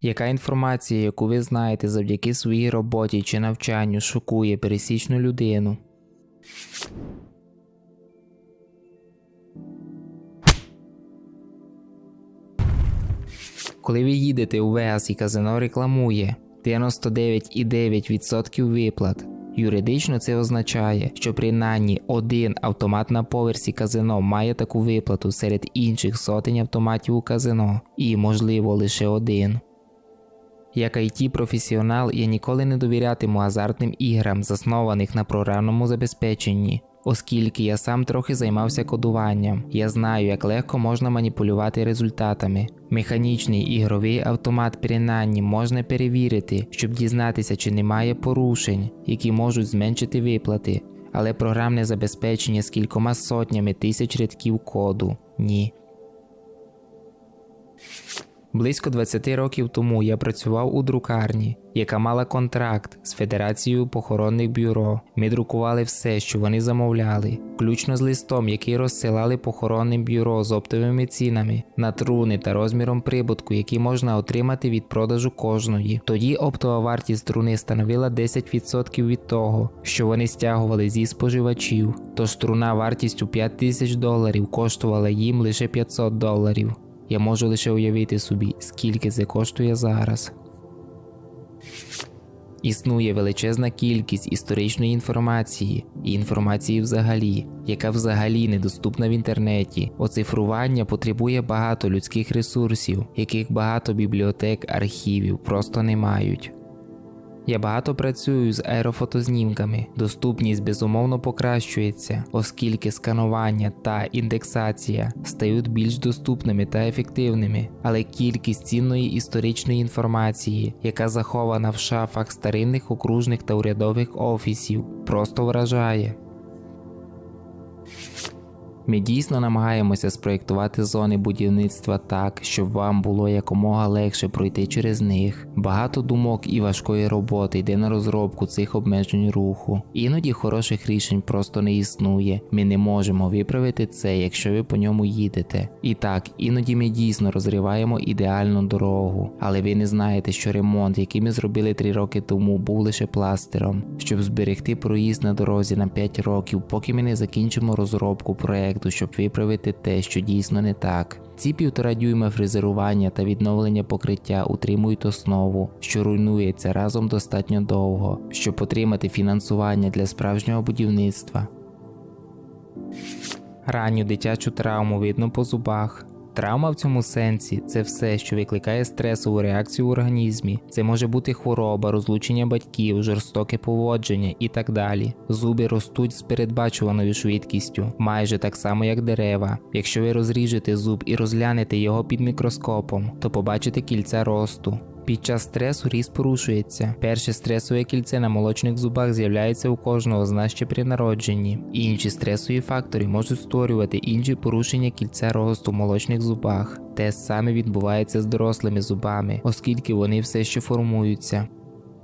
Яка інформація, яку ви знаєте завдяки своїй роботі чи навчанню, шокує пересічну людину? Коли ви їдете у Вегас і казино рекламує 99,9% виплат. Юридично це означає, що принаймні один автомат на поверсі казино має таку виплату серед інших сотень автоматів у казино, і, можливо, лише один. Як it професіонал я ніколи не довірятиму азартним іграм, заснованих на програмному забезпеченні, оскільки я сам трохи займався кодуванням. Я знаю, як легко можна маніпулювати результатами. Механічний ігровий автомат принаймні можна перевірити, щоб дізнатися, чи немає порушень, які можуть зменшити виплати, але програмне забезпечення з кількома сотнями тисяч рядків коду ні. Близько 20 років тому я працював у друкарні, яка мала контракт з Федерацією похоронних бюро. Ми друкували все, що вони замовляли, включно з листом, який розсилали похоронним бюро з оптовими цінами на труни та розміром прибутку, який можна отримати від продажу кожної. Тоді оптова вартість труни становила 10% від того, що вони стягували зі споживачів. Тож труна вартістю 5 тисяч доларів коштувала їм лише 500 доларів. Я можу лише уявити собі, скільки це коштує зараз. Існує величезна кількість історичної інформації і інформації взагалі, яка взагалі недоступна в інтернеті. Оцифрування потребує багато людських ресурсів, яких багато бібліотек, архівів просто не мають. Я багато працюю з аерофотознімками. Доступність безумовно покращується, оскільки сканування та індексація стають більш доступними та ефективними, але кількість цінної історичної інформації, яка захована в шафах старинних окружних та урядових офісів, просто вражає. Ми дійсно намагаємося спроєктувати зони будівництва так, щоб вам було якомога легше пройти через них. Багато думок і важкої роботи йде на розробку цих обмежень руху. Іноді хороших рішень просто не існує. Ми не можемо виправити це, якщо ви по ньому їдете. І так, іноді ми дійсно розриваємо ідеальну дорогу, але ви не знаєте, що ремонт, який ми зробили 3 роки тому, був лише пластером, щоб зберегти проїзд на дорозі на 5 років, поки ми не закінчимо розробку проекту, щоб виправити те, що дійсно не так. Ці півтора дюйма фрезерування та відновлення покриття утримують основу, що руйнується разом достатньо довго, щоб отримати фінансування для справжнього будівництва. Ранню дитячу травму видно по зубах. Травма в цьому сенсі це все, що викликає стресову реакцію в організмі. Це може бути хвороба, розлучення батьків, жорстоке поводження і так далі. Зуби ростуть з передбачуваною швидкістю, майже так само як дерева. Якщо ви розріжете зуб і розглянете його під мікроскопом, то побачите кільця росту. Під час стресу ріст порушується. Перше стресове кільце на молочних зубах з'являється у кожного з нас ще при народженні. Інші стресові фактори можуть створювати інші порушення кільця росту в молочних зубах. Те саме відбувається з дорослими зубами, оскільки вони все ще формуються.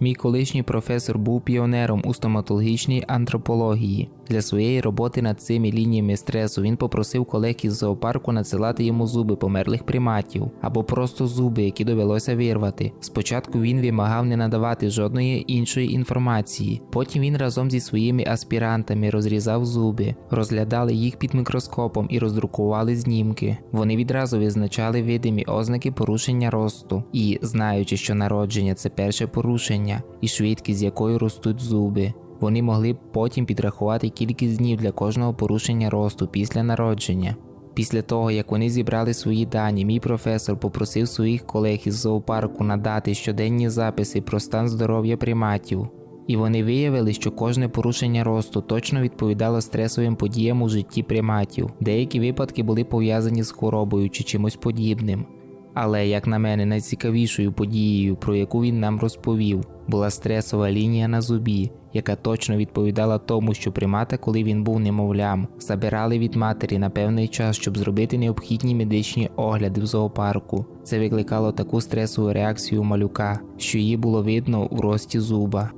Мій колишній професор був піонером у стоматологічній антропології. Для своєї роботи над цими лініями стресу він попросив колег із зоопарку надсилати йому зуби померлих приматів або просто зуби, які довелося вирвати. Спочатку він вимагав не надавати жодної іншої інформації. Потім він разом зі своїми аспірантами розрізав зуби, розглядали їх під мікроскопом і роздрукували знімки. Вони відразу визначали видимі ознаки порушення росту і, знаючи, що народження це перше порушення, і швидкість, з якою ростуть зуби. Вони могли б потім підрахувати кількість днів для кожного порушення росту після народження. Після того, як вони зібрали свої дані, мій професор попросив своїх колег із зоопарку надати щоденні записи про стан здоров'я приматів. І вони виявили, що кожне порушення росту точно відповідало стресовим подіям у житті приматів. Деякі випадки були пов'язані з хворобою чи чимось подібним. Але, як на мене, найцікавішою подією, про яку він нам розповів, була стресова лінія на зубі, яка точно відповідала тому, що примата, коли він був немовлям, забирали від матері на певний час, щоб зробити необхідні медичні огляди в зоопарку. Це викликало таку стресову реакцію малюка, що її було видно в рості зуба.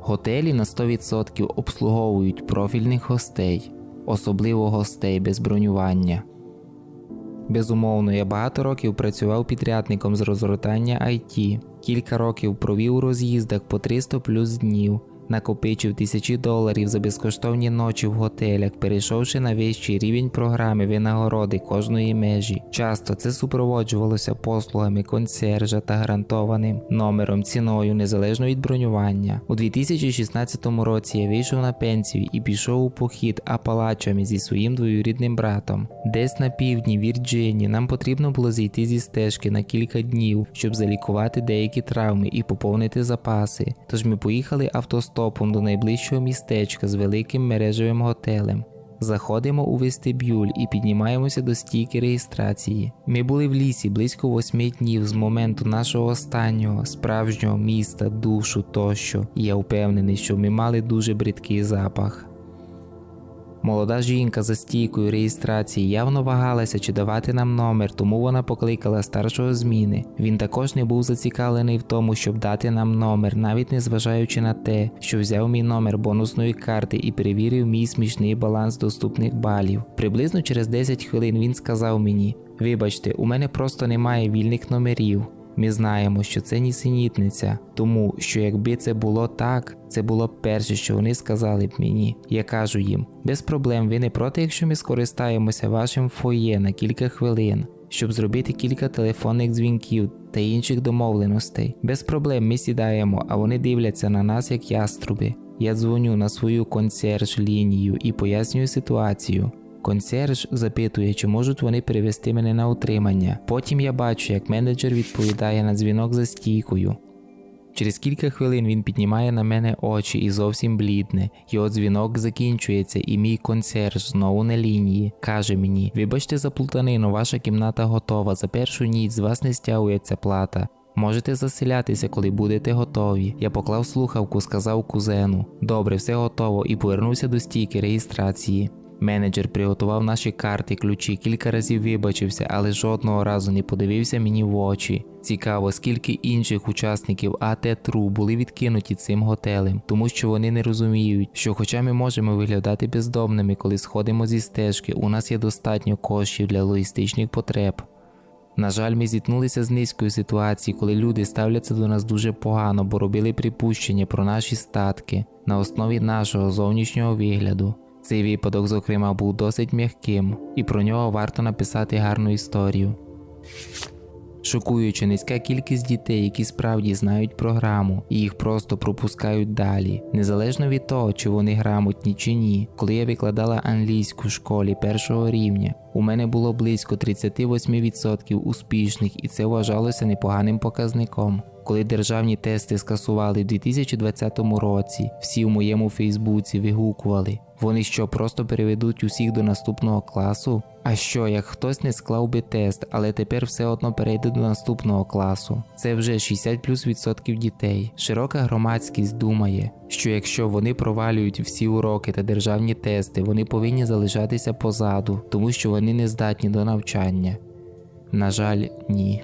Готелі на 100% обслуговують профільних гостей, особливо гостей без бронювання. Безумовно, я багато років працював підрядником з розгортання IT. Кілька років провів у роз'їздах по 300 плюс днів, накопичив тисячі доларів за безкоштовні ночі в готелях, перейшовши на вищий рівень програми винагороди кожної межі. Часто це супроводжувалося послугами консьержа та гарантованим номером ціною незалежно від бронювання. У 2016 році я вийшов на пенсію і пішов у похід Апалачами зі своїм двоюрідним братом. Десь на півдні Вірджинії нам потрібно було зійти зі стежки на кілька днів, щоб залікувати деякі травми і поповнити запаси. Тож ми поїхали автостопом до найближчого містечка з великим мережевим готелем. Заходимо у вестибюль і піднімаємося до стійки реєстрації. Ми були в лісі близько восьми днів з моменту нашого останнього справжнього міста, душу тощо, і я впевнений, що ми мали дуже бридкий запах. Молода жінка за стійкою реєстрації явно вагалася, чи давати нам номер, тому вона покликала старшого зміни. Він також не був зацікавлений в тому, щоб дати нам номер, навіть не зважаючи на те, що взяв мій номер бонусної карти і перевірив мій смішний баланс доступних балів. Приблизно через 10 хвилин він сказав мені: Вибачте, у мене просто немає вільних номерів. Ми знаємо, що це нісенітниця, тому що якби це було так, це було б перше, що вони сказали б мені. Я кажу їм: без проблем, ви не проти, якщо ми скористаємося вашим фоє на кілька хвилин, щоб зробити кілька телефонних дзвінків та інших домовленостей. Без проблем ми сідаємо, а вони дивляться на нас як яструби. Я дзвоню на свою консьерж лінію і пояснюю ситуацію. Консьерж запитує, чи можуть вони перевести мене на утримання. Потім я бачу, як менеджер відповідає на дзвінок за стійкою. Через кілька хвилин він піднімає на мене очі і зовсім блідне. Його дзвінок закінчується, і мій консьерж знову на лінії. Каже мені: Вибачте за плутанину, ваша кімната готова. За першу ніч з вас не стягується плата. Можете заселятися, коли будете готові. Я поклав слухавку, сказав кузену. Добре, все готово, і повернувся до стійки реєстрації. Менеджер приготував наші карти, ключі, кілька разів вибачився, але жодного разу не подивився мені в очі. Цікаво, скільки інших учасників АТ Тру були відкинуті цим готелем, тому що вони не розуміють, що, хоча ми можемо виглядати бездомними, коли сходимо зі стежки, у нас є достатньо коштів для логістичних потреб. На жаль, ми зіткнулися з низькою ситуацією, коли люди ставляться до нас дуже погано, бо робили припущення про наші статки на основі нашого зовнішнього вигляду. Цей випадок, зокрема, був досить м'яким, і про нього варто написати гарну історію. Шокуючи низька кількість дітей, які справді знають програму, і їх просто пропускають далі, незалежно від того, чи вони грамотні чи ні. Коли я викладала англійську в школі першого рівня, у мене було близько 38% успішних, і це вважалося непоганим показником. Коли державні тести скасували в 2020 році, всі в моєму Фейсбуці вигукували. Вони що, просто переведуть усіх до наступного класу? А що, як хтось не склав би тест, але тепер все одно перейде до наступного класу? Це вже 60 плюс відсотків дітей. Широка громадськість думає, що якщо вони провалюють всі уроки та державні тести, вони повинні залишатися позаду, тому що вони не здатні до навчання. На жаль, ні.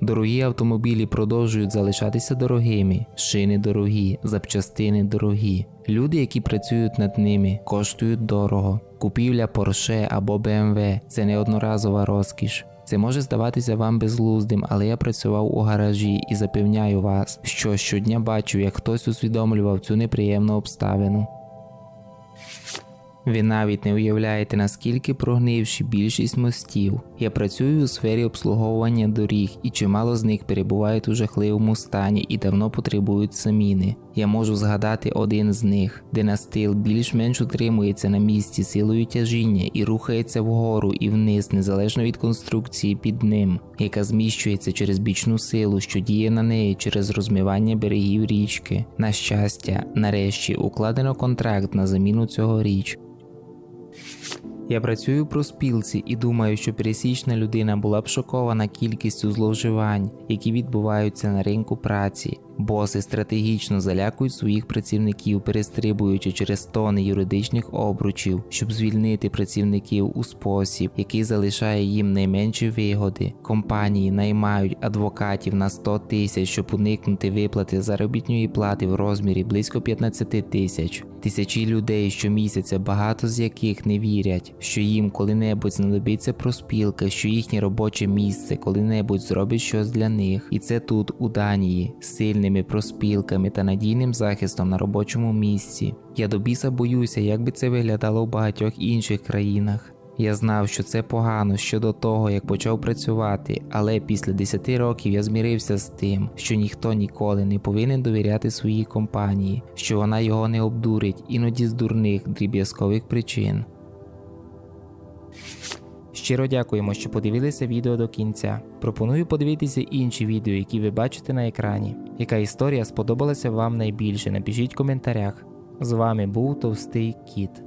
Дорогі автомобілі продовжують залишатися дорогими, шини дорогі, запчастини дорогі. Люди, які працюють над ними, коштують дорого. Купівля Porsche або BMW – це не одноразова розкіш. Це може здаватися вам безглуздим, але я працював у гаражі і запевняю вас, що щодня бачу, як хтось усвідомлював цю неприємну обставину. Ви навіть не уявляєте, наскільки прогнивші більшість мостів. Я працюю у сфері обслуговування доріг, і чимало з них перебувають у жахливому стані і давно потребують заміни. Я можу згадати один з них, де настил більш-менш утримується на місці силою тяжіння і рухається вгору і вниз незалежно від конструкції під ним, яка зміщується через бічну силу, що діє на неї через розмивання берегів річки. На щастя, нарешті укладено контракт на заміну цього річ. Я працюю про спілці і думаю, що пересічна людина була б шокована кількістю зловживань, які відбуваються на ринку праці. Боси стратегічно залякують своїх працівників, перестрибуючи через тони юридичних обручів, щоб звільнити працівників у спосіб, який залишає їм найменші вигоди. Компанії наймають адвокатів на 100 тисяч, щоб уникнути виплати заробітної плати в розмірі близько 15 тисяч. Тисячі людей щомісяця, багато з яких не вірять, що їм коли-небудь знадобиться проспілка, що їхнє робоче місце коли-небудь зробить щось для них. І це тут, у Данії, з сильними проспілками та надійним захистом на робочому місці. Я до біса боюся, як би це виглядало в багатьох інших країнах. Я знав, що це погано щодо того, як почав працювати, але після 10 років я змірився з тим, що ніхто ніколи не повинен довіряти своїй компанії, що вона його не обдурить іноді з дурних дріб'язкових причин. Щиро дякуємо, що подивилися відео до кінця. Пропоную подивитися інші відео, які ви бачите на екрані. Яка історія сподобалася вам найбільше? Напишіть в коментарях. З вами був Товстий Кіт.